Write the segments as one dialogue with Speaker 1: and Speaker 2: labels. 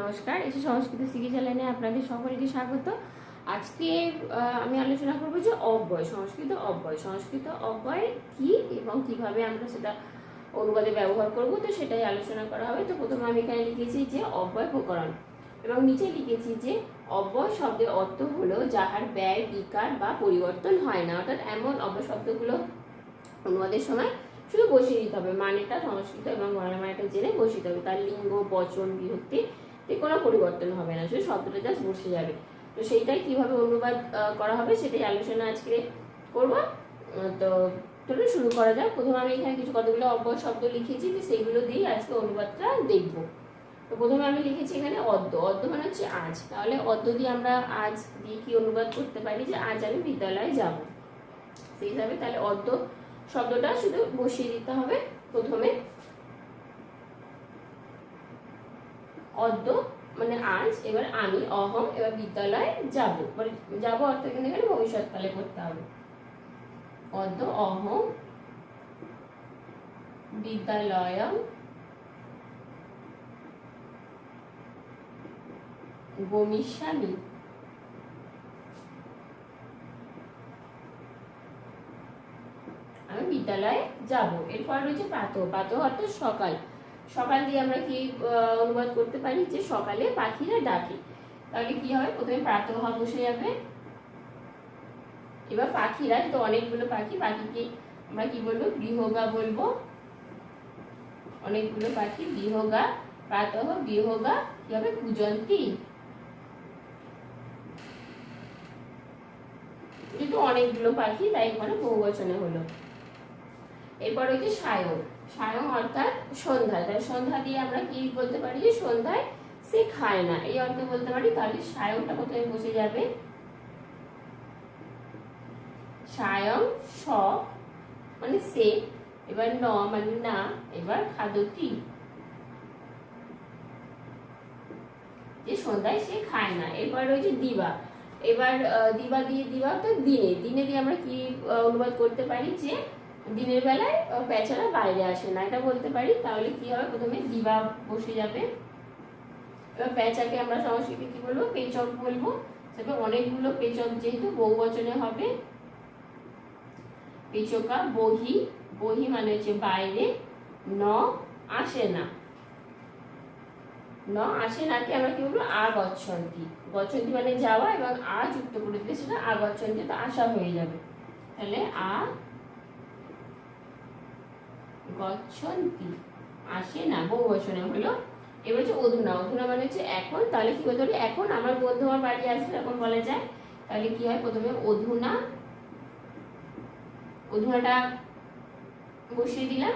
Speaker 1: নমস্কার, এসে সংস্কৃত শিখি চ্যানেলে আপনাদের সকলকে স্বাগত। আজকে আমি আলোচনা করব যে অব্যয়, সংস্কৃত অব্যয়। সংস্কৃত অব্যয় কি এবং কীভাবে আমরা সেটা অনুবাদে ব্যবহার করব? তো সেটাই আলোচনা করা হবে। তো প্রথমে আমি এখানে লিখেছি যে অব্যয় প্রকরণ এবং নিচে লিখেছি যে অব্যয় শব্দের অর্থ হলো যাহার ব্যয়, বিকার বা পরিবর্তন হয় না। অর্থাৎ এমন অব্যয় শব্দগুলো অনুবাদের সময় শুধু বসিয়ে দিতে হবে। মানেটা সংস্কৃত এবং বাংলা মানেটা জেনে বসিয়ে দিতে হবে। তার লিঙ্গ, বচন, বিভক্তি তে কোনো পরিবর্তন হবে না, শুধু শব্দটা জাস্ট বসে যাবে। তো সেইটাই কীভাবে অনুবাদ করা হবে সেটাই আলোচনা আজকে করব। তো চলুন শুরু করা যাক। প্রথমে আমি এখানে কিছু কতগুলো অব্যয় শব্দ লিখেছি যে সেইগুলো দিয়ে আজকে অনুবাদটা দেখব। তো প্রথমে আমি লিখেছি এখানে অদ্য। অদ্য মানে হচ্ছে আজ। তাহলে অদ্য দিয়ে আমরা আজ দিয়ে কি অনুবাদ করতে পারি? যে আজ আমি বিদ্যালয়ে যাব। সেই হিসাবে তাহলে অদ্য শব্দটা শুধু বসিয়ে দিতে হবে প্রথমে। অদ্য মানে আজ, এবার আমি অহম এবার বিদ্যালয়ে যাব। মানে যাব অর্থ কিন্তু এখানে ভবিষ্যৎকালে করতে হবে। অদ্য অহম বিদ্যালয় গমিষ্যামি আমি বিদ্যালয়ে যাব। এরপর রয়েছে প্রাতঃ প্রাতঃ অর্থ সকাল। সকাল দিয়ে আমরা কি অনুবাদ করতে পারি যে সকালে পাখিরা ডাকে। তাহলে কি হয়? প্রথমে প্রাতঃ বসে যাবে। এবার পাখিরা তো অনেকগুলো পাখি, পাখিকে আমরা কি বলব? গৃহগা বলব। অনেকগুলো পাখি গৃহগা প্রাতঃ গৃহগা কি হবে? কুজন্তী। যেহেতু অনেকগুলো পাখি, তাই এখানে বহু বচনে হলো। এরপর হচ্ছে সায়ং সায়ং অর্থাৎ সন্ধ্যা। তাই সন্ধ্যা দিয়ে আমরা কি বলতে পারি যে সন্ধ্যায় সে খায় না? এই অর্থে বলতে পারি তাহলে সায়ংটা কোথায় বসে যাবে? সায়ং স মানে সে, এবার ন মানে না, এবার খাদতি যে সন্ধ্যায় সে খায় না। এরপর রয়েছে দিবা। এবার দিবা দিয়ে দিবা তো দিনে। দিনে দিয়ে আমরা কি অনুবাদ করতে পারি যে দিনের বেলায় আহ, বাইরে আসে না এটা বলতে পারি। তাহলে কি হবে? প্রথমে দিবা বসে যাবে। এবার পেঁচাকে আমরা সংস্কৃতে কি বলব? পেচক বলব। তবে অনেকগুলো পেচক যেহেতু বহু বচনে হবে। পেচকা বহি। বহি মানে হচ্ছে বাইরে। ন আসে না। ন আসে নাকে আমরা কি বলব? আ গচ্ছন্তি। মানে যাওয়া এবং আ যুক্ত করে দিলে সেটা আ গচ্ছন্তি তো আসা হয়ে যাবে। তাহলে আ গচ্ছন্তি। আসে না, বহু বচনে হলো? এবার হচ্ছে অধুনা। অধুনা মানে হচ্ছে এখন। তাহলে কি বলতে এখন আমার বন্ধু আমার বাড়ি আসবে, এখন বলা যায়। তাহলে কি হয়? প্রথমে অধুনা, অধুনাটা বসিয়ে দিলাম।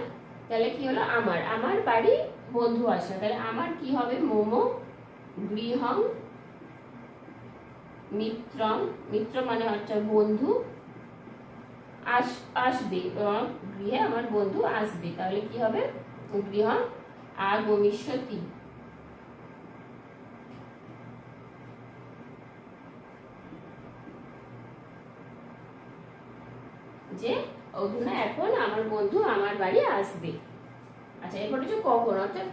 Speaker 1: তাহলে কি হলো? আমার আমার বাড়ি বন্ধু আসে তাহলে আমার কি হবে? মোমো, গৃহং, মিত্রং। মিত্র মানে হচ্ছে বন্ধু। আস আসবে গৃহে আমার বন্ধু আসবে। তাহলে কি হবে? গৃহ আগমিষ্যতি। যে অধুনা এখন আমার বন্ধু আমার বাড়ি আসবে। আচ্ছা এরপর হচ্ছে কখন? অর্থাৎ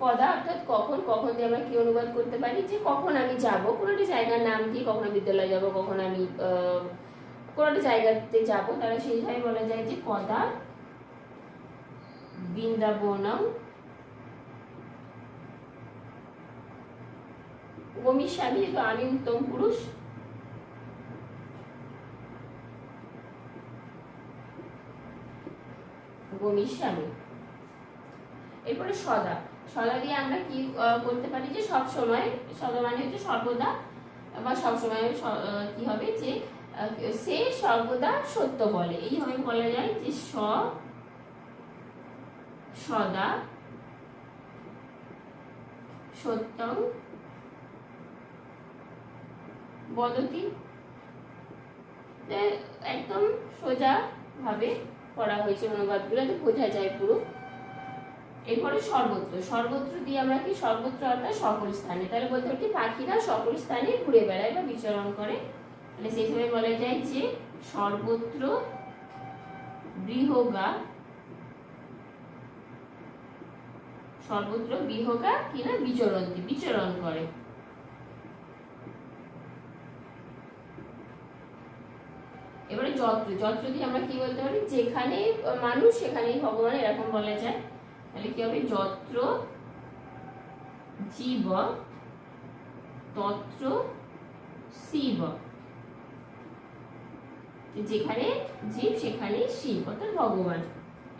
Speaker 1: কদা অর্থাৎ কখন? কখন দিয়ে আমরা কি অনুবাদ করতে পারি? যে কখন আমি যাব? কোনো একটা জায়গার নাম দিয়ে কখন বিদ্যালয়ে যাব? কখন আমি আহ, কোনো একটা জায়গাতে যাব? তাহলে সেইভাবে বলা যায় যে কদা বৃন্দাবনম আমি উত্তম পুরুষ। এরপরে সদা। সদা দিয়ে আমরা কি করতে পারি যে সব সময় সদা মানে হচ্ছে সর্বদা বা সব সময় স- আহ, কি হবে যে সে সর্বদা সত্য বলে। এইভাবে বলা যায় যে স, সদা সত্যং বদতি। একদম সোজা ভাবে করা হয়েছে অনুবাদগুলো তো বোঝা যায় পুরো। এরপরে সর্বত্র। সর্বত্র দিয়ে আমরা কি? সর্বত্র অর্থাৎ সকল স্থানে। তাহলে বলতে পারি পাখিরা সকল স্থানে ঘুরে বেড়ায় বা বিচরণ করে। তাহলে সেই সময় বলা যায় যে সর্বত্র বৃহগা, সর্বত্র বিহগা কিনা বিচরন্তি, বিচরণ করে। এবারে যত্র যত্র দিয়ে আমরা কি বলতে পারি? যেখানে মানুষ, সেখানেই ভগবান এরকম বলা যায়। তাহলে কি হবে? যত্র, জীব, তত্র, শিব। যেখানে জীব, সেখানে শিব, অর্থাৎ ভগবান।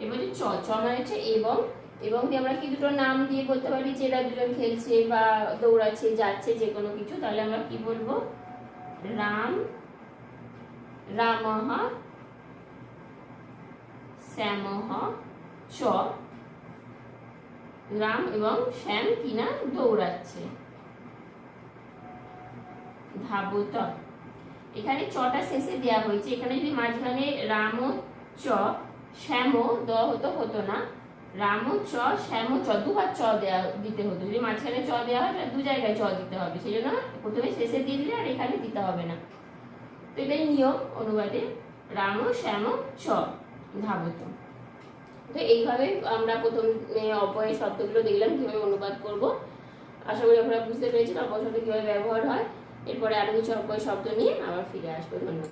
Speaker 1: এবারে চ চ মানে হচ্ছে এবং এবং আমরা কি দুটো নাম দিয়ে বলতে পারি? যে এরা দুজন খেলছে বা দৌড়াচ্ছে, যাচ্ছে, যে কোনো কিছু, তাহলে আমরা কি বলব? রাম, রামহ, শ্যামহ, চ। রাম এবং শ্যাম কিনা দৌড়াচ্ছে। ধাবত। এখানে চটা শেষে দেওয়া হয়েছে। এখানে যদি মাঝখানে রাম চ, শ্যাম দ হতো হতো না। রাম চ, শ্যাম চ দুবার চ দেওয়া দিতে হতো। যদি মাঝখানে চ দেওয়া হয় দু জায়গায় চ দিতে হবে। সেই জন্য প্রথমে শেষে দিয়ে দিলে আর এখানে দিতে হবে না। তো এটাই নিয়ম অনুবাদে রাম শ্যাম চ ধাবত। তো এইভাবে আমরা প্রথম অপয়ের শব্দগুলো দেখলাম, কীভাবে অনুবাদ করব। আশা করি আপনারা বুঝতে পেরেছেন অপয় শব্দ কীভাবে ব্যবহার হয়। এরপরে আরও কিছু অল্প শব্দ নিয়ে আবার ফিরে আসব ধন্যবাদ।